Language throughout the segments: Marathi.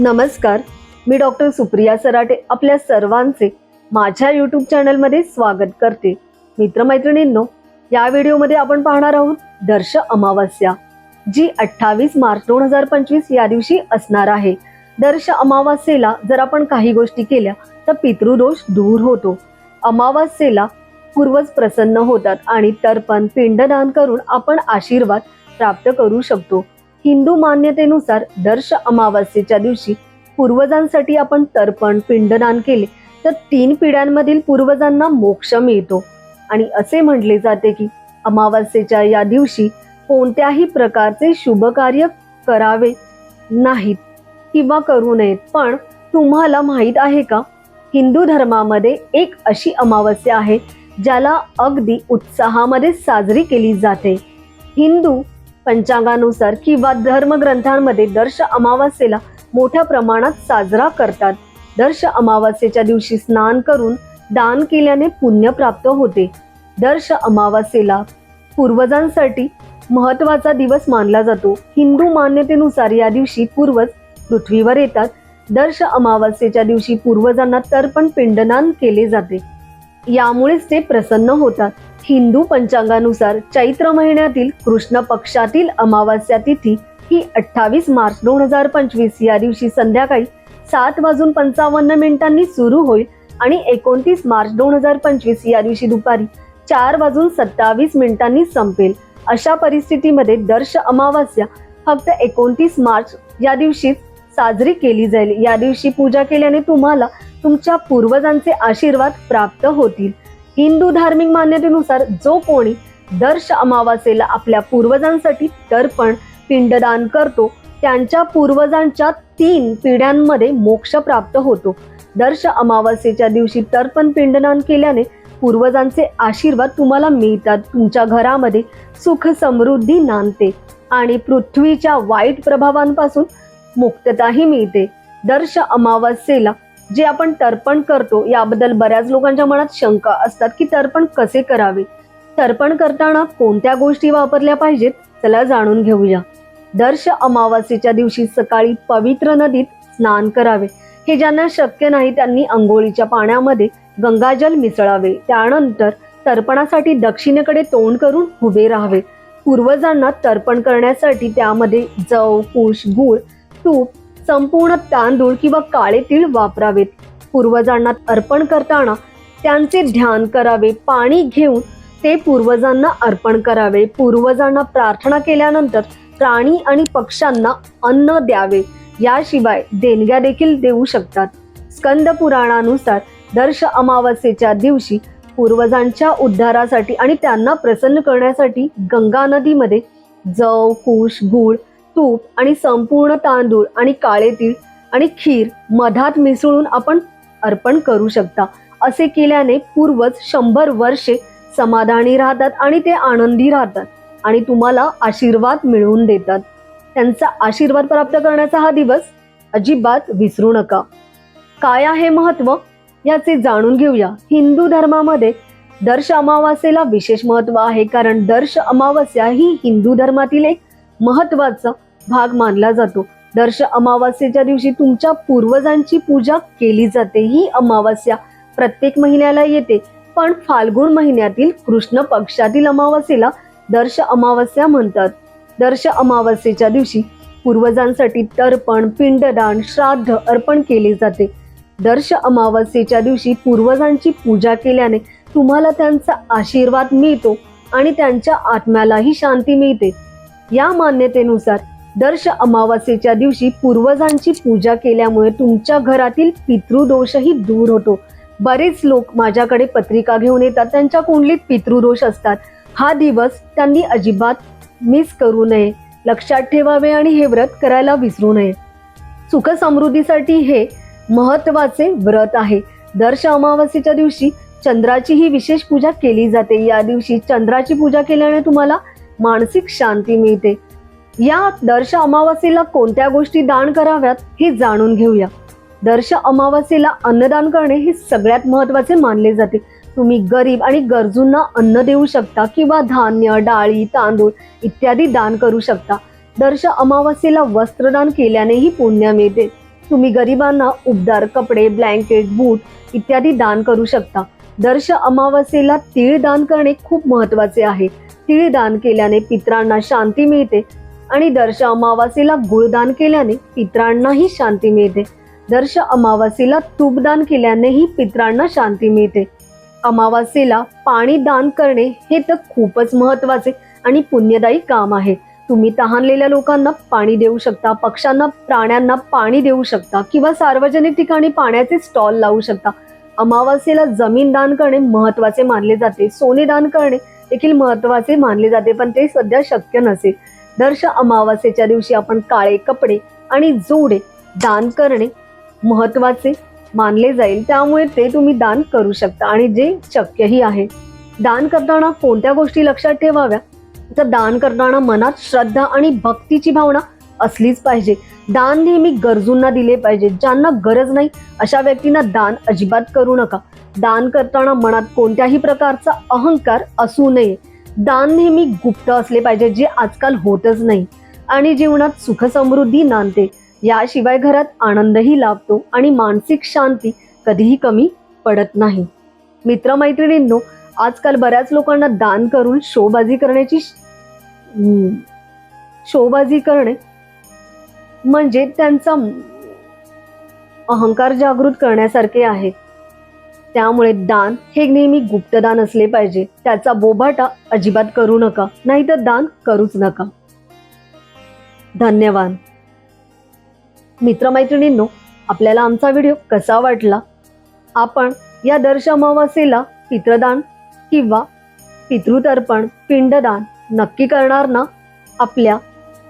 नमस्कार मी डॉक्टर सुप्रिया सराटे आपल्या सर्वांचे माझ्या यूट्यूब चॅनलमध्ये स्वागत करते. मित्रमैत्रिणींनो या व्हिडिओमध्ये आपण पाहणार आहोत दर्श अमावस्या जी अठ्ठावीस मार्च दोन हजार पंचवीस या दिवशी असणार आहे. दर्श अमावस्येला जर आपण काही गोष्टी केल्या तर पितृदोष दूर होतो. अमावस्येला पूर्वज प्रसन्न होतात आणि तर्पण पिंडदान करून आपण आशीर्वाद प्राप्त करू शकतो. हिंदू मान्यतेनुसार दर्श अमावस्येच्या दिवशी पूर्वजांसाठी आपण तर्पण पिंडदान केले तर तीन पिढ्यांमधील पूर्वजांना मोक्ष मिळतो. आणि असे म्हटले जाते की अमावस्येच्या या दिवशी कोणत्याही प्रकारचे शुभ कार्य करावे नाहीत किंवा करू नयेत. पण तुम्हाला माहीत आहे का हिंदू धर्मामध्ये एक अशी अमावस्या आहे ज्याला अगदी उत्साहामध्ये साजरी केली जाते. हिंदू पंचांगानुसार किंवा धर्मग्रंथांमध्ये दर्श अमावास्येला मोठ्या प्रमाणात साजरा करतात. दर्श अमावास्येच्या दिवशी स्नान करून दान केल्याने पुण्य प्राप्त होते. दर्श अमावास्येला पूर्वजांसाठी महत्त्वाचा दिवस मानला जातो. हिंदू मान्यतेनुसार या दिवशी पूर्वज पृथ्वीवर येतात. दर्श अमावास्येच्या दिवशी पूर्वजांना तर्पण पिंडदान केले जाते. यामुळेच ते प्रसन्न होतात. हिंदू पंचांगानुसार चैत्र महिन्यातील कृष्ण पक्षातील अमावास्या तिथी ही अठ्ठावीस मार्च दोन हजार पंचवीस या दिवशी संध्याकाळी सात वाजून पंचावन्न मिनिटांनी सुरू होईल आणि एकोणतीस मार्च दोन हजार पंचवीस या दिवशी दुपारी चार वाजून सत्तावीस मिनिटांनी संपेल. अशा परिस्थितीमध्ये दर्श अमावास्या फक्त एकोणतीस मार्च या दिवशी साजरी केली जाईल. या दिवशी पूजा केल्याने तुम्हाला तुमच्या पूर्वजांचे आशीर्वाद प्राप्त होतील. हिंदू धार्मिक मान्यतेनुसार जो कोणी दर्श अमावास्येला आपल्या पूर्वजांसाठी तर्पण पिंडदान करतो त्यांच्या पूर्वजांच्या तीन पिढ्यांमध्ये मोक्ष प्राप्त होतो. दर्श अमावास्येच्या दिवशी तर्पण पिंडदान केल्याने पूर्वजांचे आशीर्वाद तुम्हाला मिळतात. तुमच्या घरामध्ये सुख समृद्धी नांदते आणि पृथ्वीच्या वाईट प्रभावांपासून मुक्तताही मिळते. दर्श अमावास्येला जे आपण तर्पण करतो याबद्दल बऱ्याच लोकांच्या मनात शंका असतात की तर्पण कसे करावे? तर्पण करताना कोणत्या गोष्टी वापरल्या पाहिजेत? चला जाणून घेऊया. दर्श अमावस्येच्या दिवशी सकाळी पवित्र नदीत स्नान करावे. हे ज्यांना शक्य नाही त्यांनी अंघोळीच्या पाण्यामध्ये गंगाजल मिसळावे. त्यानंतर तर्पणासाठी दक्षिणेकडे तोंड करून उभे राहावे. पूर्वजांना तर्पण करण्यासाठी त्यामध्ये जव कुश गूळ तूप संपूर्ण तांदूळ किंवा काळे तीळ वापरावेत. पूर्वजांना अर्पण करताना त्यांचे ध्यान करावे पाणी घेऊन ते पूर्वजांना अर्पण करावे. पूर्वजांना प्रार्थना केल्यानंतर प्राणी आणि पक्ष्यांना अन्न द्यावे. याशिवाय देणग्या देखील देऊ शकतात. स्कंद पुराणानुसार दर्श अमावस्येच्या दिवशी पूर्वजांच्या उद्धारासाठी आणि त्यांना प्रसन्न करण्यासाठी गंगा नदीमध्ये जव कुश गुळ तूप आणि संपूर्ण तांदूळ आणि काळे तीळ आणि खीर मधात मिसळून आपण अर्पण करू शकता. असे केल्याने पूर्वज शंभर वर्षे समाधानी राहतात आणि ते आनंदी राहतात आणि तुम्हाला आशीर्वाद मिळवून देतात. त्यांचा आशीर्वाद प्राप्त करण्याचा हा दिवस अजिबात विसरू नका. काय आहे महत्त्व? याचे जाणून घेऊया. हिंदू धर्मामध्ये दर्श अमावास्येला विशेष महत्त्व आहे. कारण दर्श अमावस्या ही हिंदू धर्मातील एक महत्वाचं भाग मानला जातो. दर्श अमावस्येच्या दिवशी तुमच्या पूर्वजांची पूजा केली जाते ही अमावस्या प्रत्येक महिन्याला येते. पण फाल्गुन महिन्यातील कृष्ण पक्षातील अमावस्येला दर्श अमावस्या म्हणतात. दर्श अमावस्येच्या दिवशी पूर्वजांसाठी तर्पण पिंडदान श्राद्ध अर्पण केले जाते. दर्श अमावस्येच्या दिवशी पूर्वजांची पूजा केल्याने तुम्हाला त्यांचा आशीर्वाद मिळतो आणि त्यांच्या आत्म्यालाही शांती मिळते. या मान्यतेनुसार दर्श अमावास्येच्या दिवशी पूर्वजांची पूजा केल्यामुळे तुमच्या घरातील पितृदोषही दूर होतो. बरेच लोक माझ्याकडे पत्रिका घेऊन येतात. त्यांच्या कुंडलीत पितृदोष असतात. हा दिवस त्यांनी अजिबात मिस करू नये. लक्षात ठेवावे आणि हे व्रत करायला विसरू नये. सुख समृद्धीसाठी हे महत्त्वाचे व्रत आहे. दर्श अमावास्येच्या दिवशी चंद्राची ही विशेष पूजा केली जाते. या दिवशी चंद्राची पूजा केल्याने तुम्हाला मानसिक शांती मिळते. या दर्श अमावास्येला कोणत्या गोष्टी दान कराव्यात हे जाणून घेऊया. दर्श अमावास्येला अन्नदान करणे हे सगळ्यात महत्त्वाचे मानले जाते. तुम्ही गरीब आणि गरजूंना अन्न देऊ शकता किंवा धान्य डाळी तांदूळ इत्यादी दान करू शकता. दर्श अमावास्येला वस्त्रदान केल्यानेही पुण्य मिळते. तुम्ही गरिबांना उबदार कपडे ब्लँकेट बूट इत्यादी दान करू शकता. दर्श अमावास्येला तीळ दान करणे खूप महत्त्वाचे आहे. तीळ दान केल्याने पित्रांना शांती मिळते. आणि दर्श अमावासीला गुळदान केल्याने पित्रांनाही शांती मिळते. दर्श अमावास्येला तूपदान केल्यानेही पित्रांना शांती मिळते. अमावास्येला पाणी दान करणे हे तर खूपच महत्त्वाचे आणि पुण्यदायी काम आहे. तुम्ही तहानलेल्या लोकांना पाणी देऊ शकता पक्ष्यांना प्राण्यांना पाणी देऊ शकता किंवा सार्वजनिक ठिकाणी पाण्याचे स्टॉल लावू शकता. अमावास्येला जमीन दान करणे महत्त्वाचे मानले जाते. सोने दान करणे देखील महत्त्वाचे मानले जाते पण ते सध्या शक्य नसेल. दर्श अमावास्येच्या दिवशी आपण काळे कपडे आणि जोडे दान करणे महत्त्वाचे मानले जाईल. त्यामुळे ते तुम्ही दान करू शकता. आणि जे शक्यही आहे. दान करताना कोणत्या गोष्टी लक्षात ठेवाव्या? तर दान करताना मनात श्रद्धा आणि भक्तीची भावना असलीच पाहिजे. दान नेहमी गरजूंना दिले पाहिजे. ज्यांना गरज नाही अशा व्यक्तींना दान अजिबात करू नका. दान करताना मनात कोणत्याही प्रकारचा अहंकार असू नये. दान नेहमी गुप्त असले पाहिजे जे आजकाल होतच नाही. आणि जीवनात सुख समृद्धी नांदते. याशिवाय घरात आनंदही लाभतो आणि मानसिक शांती कधीही कमी पडत नाही. मित्रमैत्रिणींनो आजकाल बऱ्याच लोकांना दान करून शोबाजी करण्याची श- शोबाजी करणे म्हणजे त्यांचा अहंकार जागृत करण्यासारखे आहे. त्यामुळे दान हे नेहमी गुप्तदान असले पाहिजे. त्याचा बोभाटा अजिबात करू नका नाहीतर दान करूच नका. धन्यवाद. मित्रमैत्रिणींनो आपल्याला आमचा व्हिडिओ कसा वाटला? आपण या दर्श अमावास्येला पित्रदान किंवा पितृतर्पण पिंडदान नक्की करणार ना? आपल्या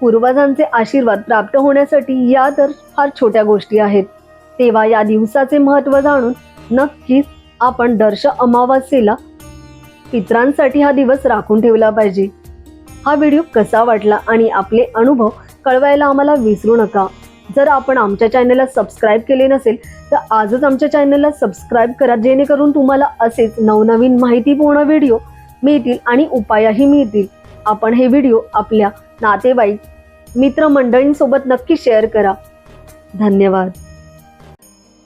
पूर्वजांचे आशीर्वाद प्राप्त होण्यासाठी या तर फार छोट्या गोष्टी आहेत. तेव्हा या दिवसाचे महत्त्व जाणून नक्कीच आपण दर्श अमावास्येला पित्रांसाठी हा दिवस राखून ठेवला पाहिजे. हा व्हिडिओ कसा वाटला आणि आपले अनुभव कळवायला आम्हाला विसरू नका. जर आपण आमच्या चॅनलला सबस्क्राईब केले नसेल तर आजच आमच्या चॅनलला सबस्क्राईब करा जेणेकरून तुम्हाला असेच नवनवीन माहितीपूर्ण व्हिडिओ मिळतील आणि उपायही मिळतील. आपण हे व्हिडिओ आपल्या नातेवाईक मित्रमंडळींसोबत नक्की शेअर करा. धन्यवाद.